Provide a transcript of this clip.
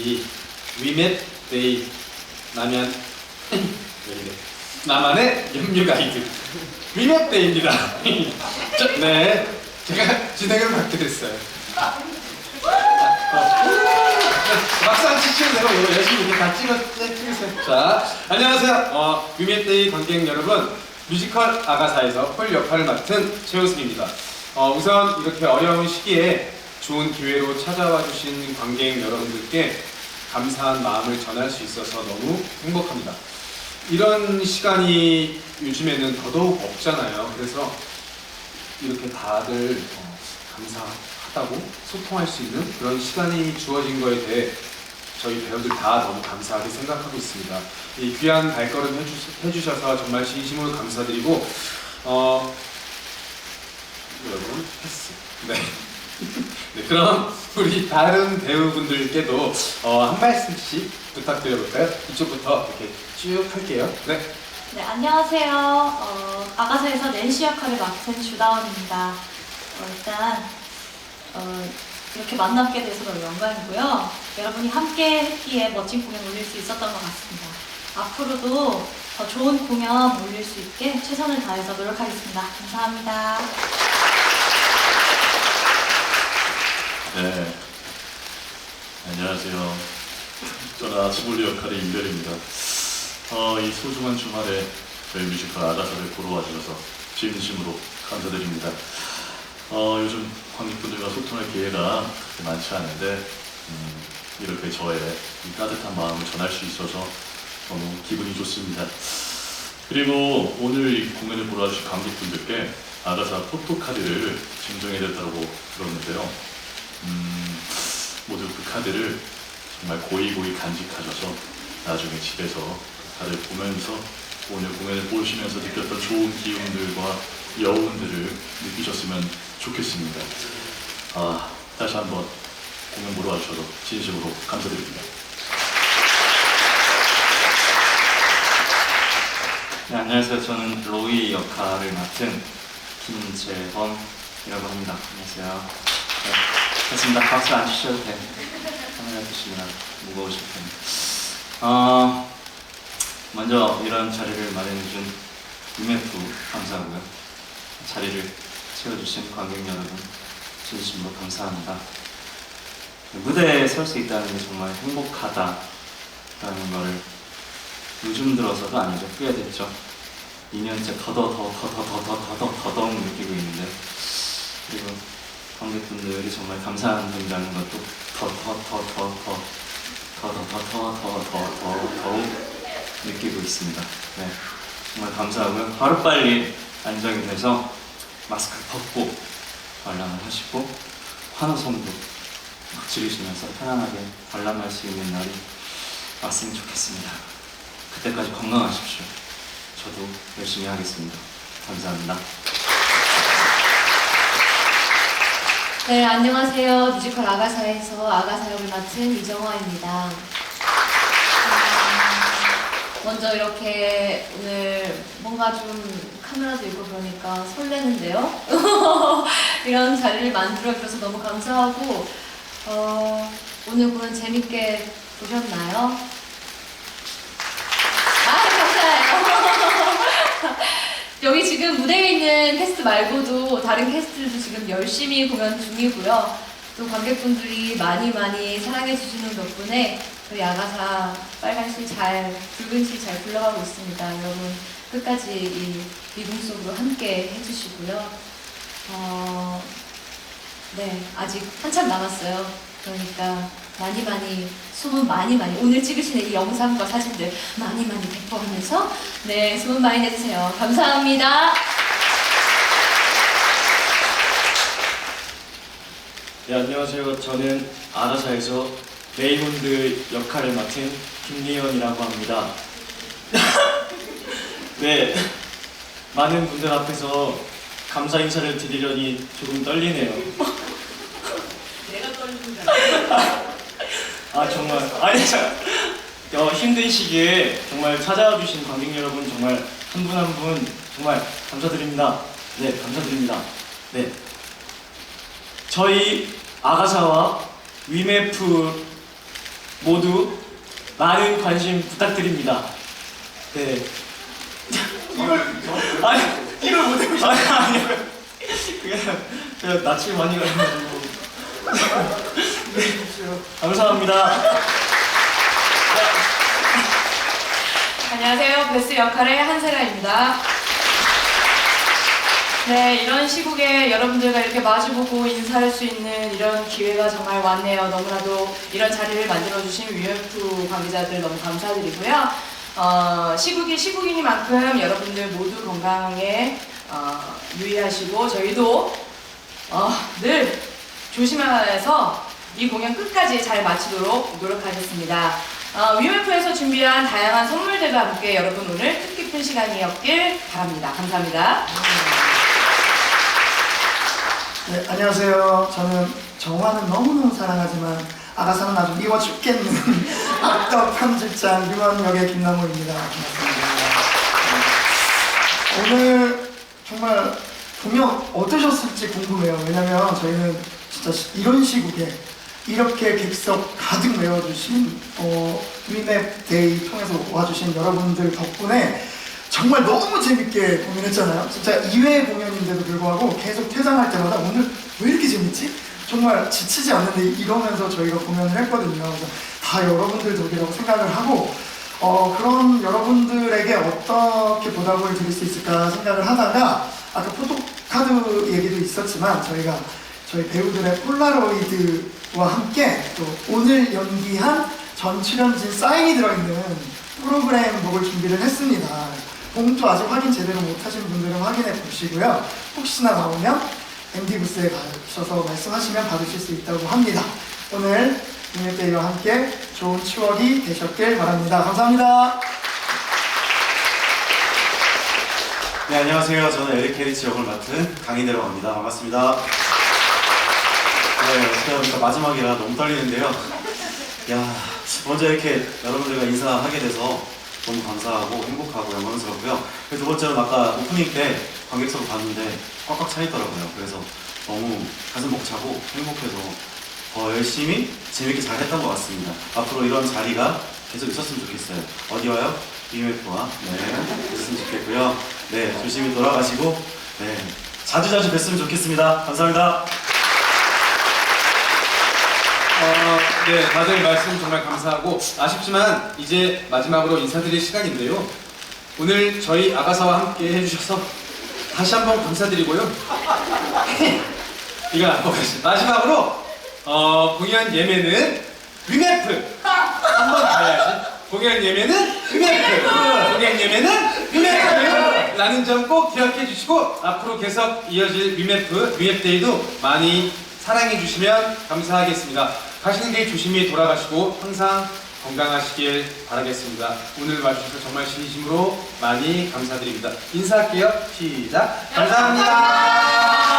이 위맵 데이 왜 이래 나만의 염류 가이드 위맵 데이입니다. 저, 네 제가 진행을 맡게 됐어요. 네, 막상 치치는 대로 이거 열심히 이렇게 다 찍어 네, 찍으세요. 자 안녕하세요. 어, 위맵 데이 관객 여러분 뮤지컬 아가사에서 홀 역할을 맡은 최우승입니다. 어, 우선 이렇게 어려운 시기에 좋은 기회로 찾아와 주신 관객 여러분들께 감사한 마음을 전할 수 있어서 너무 행복합니다. 이런 시간이 요즘에는 더더욱 없잖아요. 그래서 이렇게 다들 어, 감사하다고 소통할 수 있는 그런 시간이 주어진 거에 대해 저희 배우들 다 너무 감사하게 생각하고 있습니다. 이 귀한 발걸음 해주, 해주셔서 정말 진심으로 감사드리고 어, 여러분 패스. 네. 네, 그럼 우리 다른 배우분들께도 어, 한 말씀씩 부탁드려볼까요? 이쪽부터 이렇게 쭉 할게요. 네. 네, 안녕하세요. 어, 아가사에서 낸시 역할을 맡은 주다원입니다. 어, 일단 어, 이렇게 만나게 돼서 너무 영광이고요. 여러분이 함께 했기에 멋진 공연 올릴 수 있었던 것 같습니다. 앞으로도 더 좋은 공연 올릴 수 있게 최선을 다해서 노력하겠습니다. 감사합니다. 네. 안녕하세요. 저는 아치볼리 역할의 임별입니다. 어, 이 소중한 주말에 저희 뮤지컬 아가사를 보러 와주셔서 진심으로 감사드립니다. 어, 요즘 관객분들과 소통할 기회가 그렇게 많지 않은데 음, 이렇게 저의 이 따뜻한 마음을 전할 수 있어서 너무 기분이 좋습니다. 그리고 오늘 이 공연을 보러 와주신 관객분들께 아가사 포토카드를 증정해야 된다고 들었는데요. 음, 모두 그 카드를 정말 고이고이 간직하셔서 나중에 집에서 다들 보면서 오늘 공연을 보시면서 느꼈던 좋은 기운들과 여운들을 느끼셨으면 좋겠습니다. 아, 다시 한번 공연 보러 와주셔서 진심으로 감사드립니다. 네, 안녕하세요. 저는 로이 역할을 맡은 김재범이라고 합니다. 안녕하세요. 네, 됐습니다. 박수 안 주셔도 돼요. 카메라 드시느라 무거우실 텐데. 어, 먼저 이런 자리를 마련해준 UMF 감사하고요. 자리를 채워주신 관객 여러분 진심으로 감사합니다. 무대에 설 수 있다는 게 정말 행복하다라는 거를 요즘 들어서도 아니죠. 꽤 됐죠. 2년째 더더 더 더 더 더 더 더 더더욱 느끼고 있는데 그리고 관객분들이 정말 감사한 분이라는 것도 더더 더 더 더 더 더 더 더 더 더 더욱 느끼고 있습니다. 네, 정말 감사하고요. 하루빨리 안정이 돼서 마스크 벗고 관람을 하시고 환호성도 막 지르시면서 편안하게 관람할 수 있는 날이 왔으면 좋겠습니다. 그때까지 건강하십시오. 저도 열심히 하겠습니다. 감사합니다. 네, 안녕하세요. 뮤지컬 아가사에서 아가사 역을 맡은 이정화입니다. 음, 먼저 이렇게 오늘 뭔가 좀 카메라도 있고 그러니까 설레는데요. 이런 자리를 만들어줘서 너무 감사하고 어, 오늘 공연 재밌게 보셨나요? 아, 감사해요. 여기 지금 무대에 있는 캐스트 말고도 다른 캐스트들도 지금 열심히 공연 중이고요. 또 관객분들이 많이 많이 사랑해 주시는 덕분에 저희 아가사 빨간 실 잘, 붉은 실 잘 굴러가고 있습니다. 여러분 끝까지 이 미궁 속으로 함께 해주시고요. 어, 네, 아직 한참 남았어요. 그러니까 많이 많이 소문 많이 많이 오늘 찍으시는 이 영상과 사진들 많이 많이 배포하면서 네 소문 많이 내주세요. 감사합니다. 네, 안녕하세요. 저는 아가사에서 레이몬드 역할을 맡은 김리현이라고 합니다. 네, 많은 분들 앞에서 감사 인사를 드리려니 조금 떨리네요. 내가 떨리는 줄 알았어. 아 정말 아니 자, 어, 힘든 시기에 정말 찾아와 주신 관객 여러분 정말 한 분 한 분 정말 감사드립니다. 네, 감사드립니다. 네, 저희 아가사와 위메프 모두 많은 관심 부탁드립니다. 네. 이걸 아니 이걸 못 해보시 아니 아니 그냥 제가 낯을 많이 가지고 네 감사합니다. 안녕하세요. 베스 역할의 한세라입니다. 네, 이런 시국에 여러분들과 이렇게 마주보고 인사할 수 있는 이런 기회가 정말 왔네요. 너무나도 이런 자리를 만들어주신 UF 관계자들 너무 감사드리고요. 어, 시국이 시국이니만큼 여러분들 모두 건강에 어, 유의하시고 저희도 어, 늘 조심하면서 이 공연 끝까지 잘 마치도록 노력하겠습니다. 어, UF에서 준비한 다양한 선물들과 함께 여러분 오늘 뜻깊은 시간이었길 바랍니다. 감사합니다. 네, 안녕하세요. 저는 정화는 너무너무 사랑하지만 아가사는 아주 미워 죽겠는 악덕 편집장 유원 역의 김남호입니다. 네. 오늘 정말 공연 어떠셨을지 궁금해요. 왜냐면 저희는 이런 시국에 이렇게 객석 가득 메워주신 어, 위맵 데이 통해서 와주신 여러분들 덕분에 정말 너무 재밌게 공연했잖아요. 진짜 2회 공연인데도 불구하고 계속 퇴장할 때마다 오늘 왜 이렇게 재밌지? 정말 지치지 않는데 이러면서 저희가 공연을 했거든요. 그래서 다 여러분들 덕이라고 생각을 하고 어, 그런 여러분들에게 어떻게 보답을 드릴 수 있을까 생각을 하다가 아까 포토카드 얘기도 있었지만 저희가 저희 배우들의 폴라로이드와 함께 또 오늘 연기한 전 출연진 사인이 들어있는 프로그램북을 준비를 했습니다. 봉투 아직 확인 제대로 못하신 분들은 확인해 보시고요. 혹시나 나오면 MD 부스에 가셔서 말씀하시면 받으실 수 있다고 합니다. 오늘 유니데이와 함께 좋은 추억이 되셨길 바랍니다. 감사합니다. 네, 안녕하세요. 저는 에릭 캐리치 역을 맡은 강희대라고 합니다. 반갑습니다. 마지막이라 너무 떨리는데요. 야, 먼저 이렇게 여러분들과 인사하게 돼서 너무 감사하고 행복하고 영광스럽고요. 그두 번째는 아까 오프닝 때 관객석을 봤는데 꽉꽉 차 있더라고요. 그래서 너무 가슴 벅차고 행복해서 더 열심히 재밌게 잘 했던 것 같습니다. 앞으로 이런 자리가 계속 있었으면 좋겠어요. 어디 와요? BMF와 네, 있었으면 좋겠고요. 네, 조심히 돌아가시고 네, 자주자주 뵀으면 좋겠습니다. 감사합니다. 어, 네, 다들 말씀 정말 감사하고 아쉽지만 이제 마지막으로 인사드릴 시간인데요. 오늘 저희 아가사와 함께 해주셔서 다시 한번 감사드리고요. 이거 안 먹었어요. 마지막으로 어, 공연 예매는 위메프 한번 가야지. 공연 예매는 위메프. 공연 예매는 위메프. 라는 점 꼭 기억해 주시고 앞으로 계속 이어질 위메프 위메데이도 많이 사랑해 주시면 감사하겠습니다. 가시는 길 조심히 돌아가시고 항상 건강하시길 바라겠습니다. 오늘 와주셔서 정말 진심으로 많이 감사드립니다. 인사할게요. 시작. 감사합니다.